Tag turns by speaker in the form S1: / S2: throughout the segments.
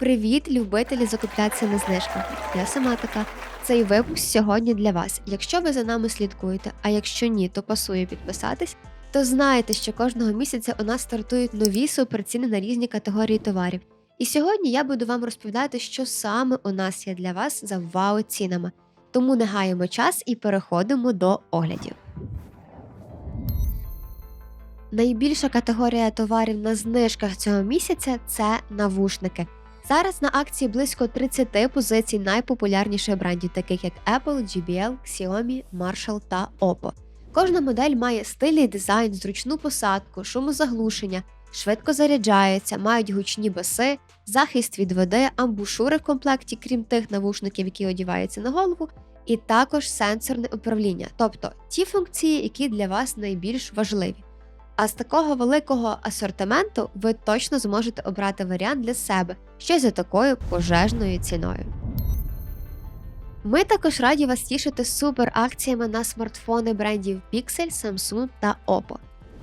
S1: Привіт, любителі закуплятися на знижках. Я сама така. Цей випуск сьогодні для вас. Якщо ви за нами слідкуєте, а якщо ні, то пасує підписатись, то знаєте, що кожного місяця у нас стартують нові суперціни на різні категорії товарів. І сьогодні я буду вам розповідати, що саме у нас є для вас за вау-цінами. Тому не гаємо час і переходимо до оглядів. Найбільша категорія товарів на знижках цього місяця це навушники. Зараз на акції близько 30 позицій найпопулярніших брендів, таких як Apple, JBL, Xiaomi, Marshall та Oppo. Кожна модель має стильний дизайн, зручну посадку, шумозаглушення, швидко заряджаються, мають гучні баси, захист від води, амбушури в комплекті, крім тих навушників, які одіваються на голову, і також сенсорне управління, тобто ті функції, які для вас найбільш важливі. А з такого великого асортименту ви точно зможете обрати варіант для себе, ще за такою пожежною ціною. Ми також раді вас тішити супер акціями на смартфони брендів Pixel, Samsung та Oppo.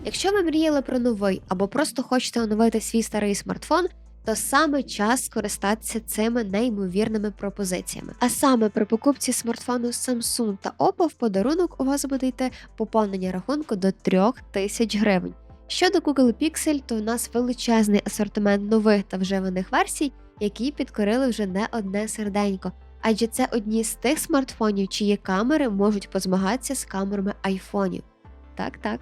S1: Якщо ви мріяли про новий або просто хочете оновити свій старий смартфон, то саме час скористатися цими неймовірними пропозиціями. А саме при покупці смартфону Samsung та Oppo в подарунок у вас буде йти поповнення рахунку до 3000 гривень. Щодо Google Pixel, то у нас величезний асортимент нових та вживаних версій, які підкорили вже не одне серденько. Адже це одні з тих смартфонів, чиї камери можуть позмагатися з камерами айфонів. Так, так.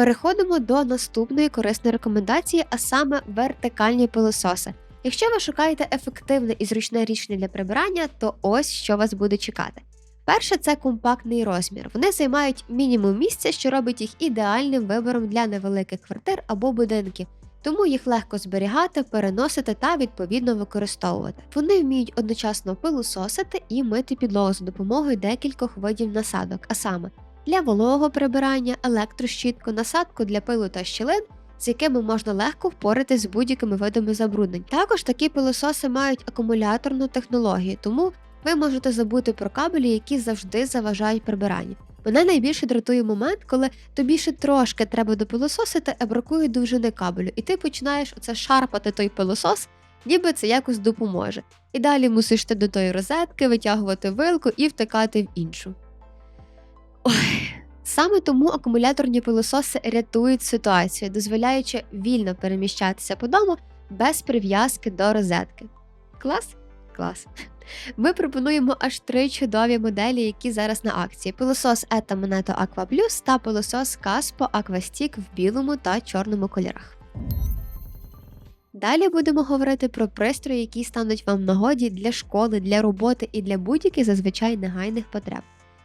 S1: Переходимо до наступної корисної рекомендації, а саме вертикальні пилососи. Якщо ви шукаєте ефективне і зручне рішення для прибирання, то ось що вас буде чекати. Перше це компактний розмір. Вони займають мінімум місця, що робить їх ідеальним вибором для невеликих квартир або будинків, тому їх легко зберігати, переносити та відповідно використовувати. Вони вміють одночасно пилососити і мити підлогу за допомогою декількох видів насадок, а саме для вологого прибирання, електрощітку, насадку для пилу та щілин, з якими можна легко впоратись з будь-якими видами забруднень. Також такі пилососи мають акумуляторну технологію, тому ви можете забути про кабелі, які завжди заважають прибиранню. Мене найбільше дратує момент, коли тобі ще трошки треба допилососити, а бракує довжини кабелю, і ти починаєш оце шарпати той пилосос, ніби це якось допоможе. І далі мусиш ти до тої розетки витягувати вилку і втикати в іншу. Ой. Саме тому акумуляторні пилососи рятують ситуацію, дозволяючи вільно переміщатися по дому без прив'язки до розетки. Клас? Клас. Ми пропонуємо аж три чудові моделі, які зараз на акції: пилосос Eta Moneto Aqua Plus та пилосос Caspo Aquastic в білому та чорному кольорах. Далі будемо говорити про пристрої, які стануть вам нагоді для школи, для роботи і для будь-яких зазвичай негайних потреб.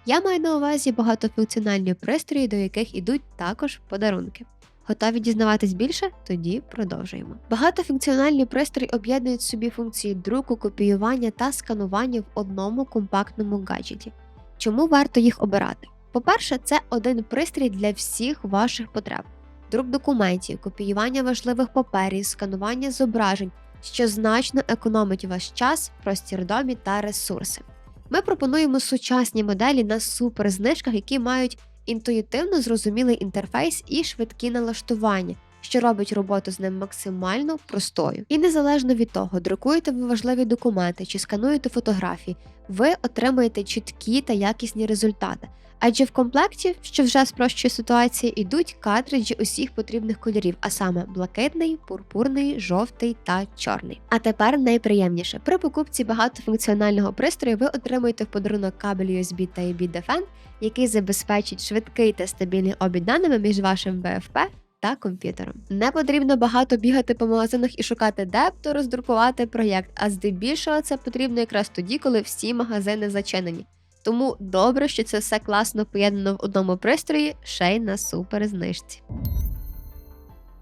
S1: Я маю на увазі багатофункціональні пристрої, до яких ідуть також подарунки. Готові дізнаватись більше? Тоді продовжуємо. Багатофункціональні пристрої об'єднують собі функції друку, копіювання та сканування в одному компактному гаджеті. Чому варто їх обирати? По-перше, це один пристрій для всіх ваших потреб: друк документів, копіювання важливих паперів, сканування зображень, що значно економить ваш час, простір домі та ресурси. Ми пропонуємо сучасні моделі на суперзнижках, які мають інтуїтивно зрозумілий інтерфейс і швидкі налаштування, що робить роботу з ним максимально простою. І незалежно від того, друкуєте ви важливі документи чи скануєте фотографії, ви отримаєте чіткі та якісні результати. Адже в комплекті, що вже спрощує ситуацію, йдуть картриджі усіх потрібних кольорів, а саме блакитний, пурпурний, жовтий та чорний. А тепер найприємніше при покупці багатофункціонального пристрою ви отримуєте в подарунок кабель USB та AB Defend, який забезпечить швидкий та стабільний обмін даними між вашим БФП та комп'ютером. Не потрібно багато бігати по магазинах і шукати, де б то роздрукувати проєкт, а здебільшого це потрібно якраз тоді, коли всі магазини зачинені. Тому добре, що це все класно поєднано в одному пристрої, ще й на суперзнижці.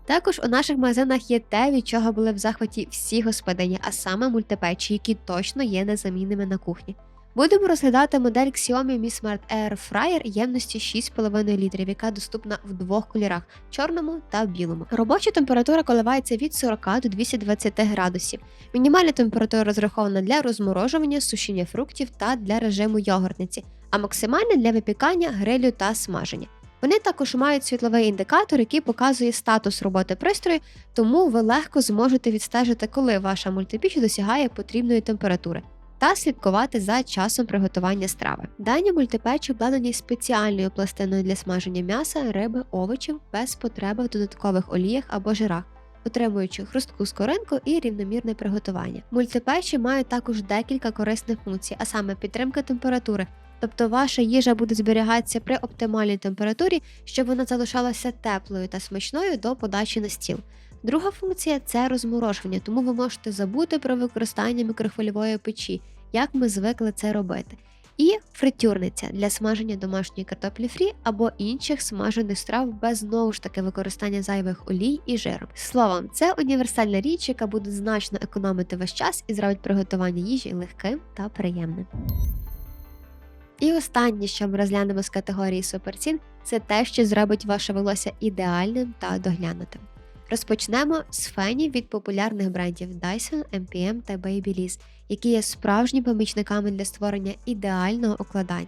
S1: Також у наших магазинах є те, від чого були в захваті всі господині, а саме мультипечі, які точно є незамінними на кухні. Будемо розглядати модель Xiaomi Mi Smart Air Fryer ємності 6,5 літрів, яка доступна в двох кольорах чорному та білому. Робоча температура коливається від 40 до 220 градусів. Мінімальна температура розрахована для розморожування, сушіння фруктів та для режиму йогуртниці, а максимальна для випікання, грилю та смаження. Вони також мають світловий індикатор, який показує статус роботи пристрою, тому ви легко зможете відстежити, коли ваша мультипіч досягає потрібної температури. Та слідкувати за часом приготування страви. Дані мультипечі обладнані спеціальною пластиною для смаження м'яса, риби, овочів без потреби в додаткових оліях або жирах, отримуючи хрустку скоринку і рівномірне приготування. Мультипечі мають також декілька корисних функцій, а саме підтримка температури. Тобто ваша їжа буде зберігатися при оптимальній температурі, щоб вона залишалася теплою та смачною до подачі на стіл. Друга функція це розморожування, тому ви можете забути про використання мікрохвильової печі, як ми звикли це робити. І фритюрниця для смаження домашньої картоплі фрі або інших смажених страв без знову ж таки використання зайвих олій і жиру. Словом, це універсальна річ, яка буде значно економити ваш час і зробить приготування їжі легким та приємним. І останнє, що ми розглянемо з категорії суперцін, це те, що зробить ваше волосся ідеальним та доглянутим. Розпочнемо з фенів від популярних брендів Dyson, MPM та Babyliss, які є справжніми помічниками для створення ідеального укладання.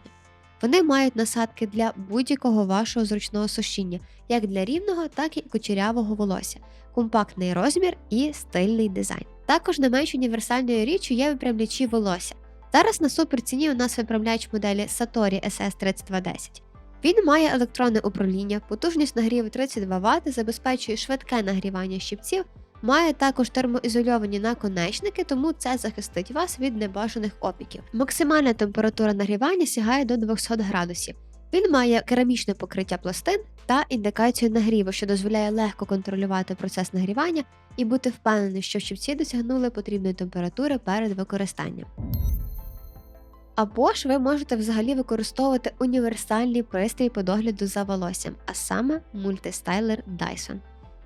S1: Вони мають насадки для будь-якого вашого зручного сушіння, як для рівного, так і кучерявого волосся, компактний розмір і стильний дизайн. Також не менш універсальною річчю є випрямлячі волосся. Зараз на суперціні у нас виправляють моделі Satori SS3210. Він має електронне управління, потужність нагріву 32 Вт, забезпечує швидке нагрівання щипців, має також термоізольовані наконечники, тому це захистить вас від небажаних опіків. Максимальна температура нагрівання сягає до 200 градусів. Він має керамічне покриття пластин та індикацію нагріву, що дозволяє легко контролювати процес нагрівання і бути впевненим, що щипці досягнули потрібної температури перед використанням. Або ж ви можете взагалі використовувати універсальний пристрій по догляду за волоссям, а саме мультистайлер Dyson.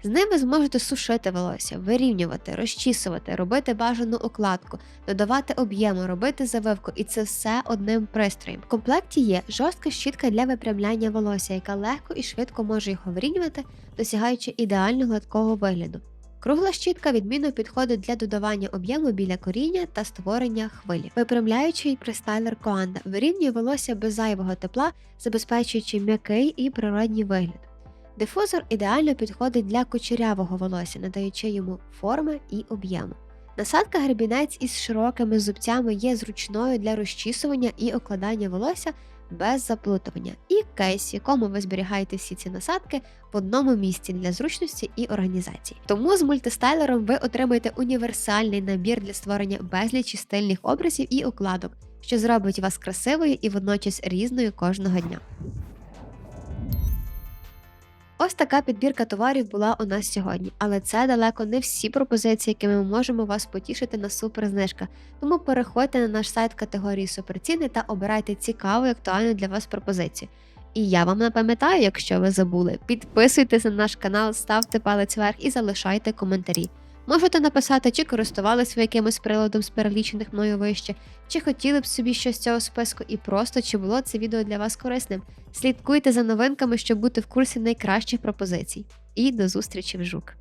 S1: З ним ви зможете сушити волосся, вирівнювати, розчісувати, робити бажану укладку, додавати об'єму, робити завивку, і це все одним пристроєм. В комплекті є жорстка щітка для випрямляння волосся, яка легко і швидко може його вирівнювати, досягаючи ідеально гладкого вигляду. Кругла щітка відмінно підходить для додавання об'єму біля коріння та створення хвилі. Випрямляючий пристайлер Коанда вирівнює волосся без зайвого тепла, забезпечуючи м'який і природній вигляд. Дифузор ідеально підходить для кучерявого волосся, надаючи йому форми і об'єму. Насадка гребінець із широкими зубцями є зручною для розчісування і окладання волосся без заплутування, і кейс, в якому ви зберігаєте всі ці насадки в одному місці для зручності і організації. Тому з мультистайлером ви отримаєте універсальний набір для створення безлічі стильних образів і укладок, що зробить вас красивою і водночас різною кожного дня. Ось така підбірка товарів була у нас сьогодні, але це далеко не всі пропозиції, якими ми можемо вас потішити на суперзнижка. Тому переходьте на наш сайт категорії суперціни та обирайте цікаву і актуальну для вас пропозицію. І я вам напам'ятаю, якщо ви забули, підписуйтесь на наш канал, ставте палець вверх і залишайте коментарі. Можете написати, чи користувалися ви якимось приладом з перелічених мною вище, чи хотіли б собі щось з цього списку, і просто чи було це відео для вас корисним. Слідкуйте за новинками, щоб бути в курсі найкращих пропозицій. І до зустрічі в жук!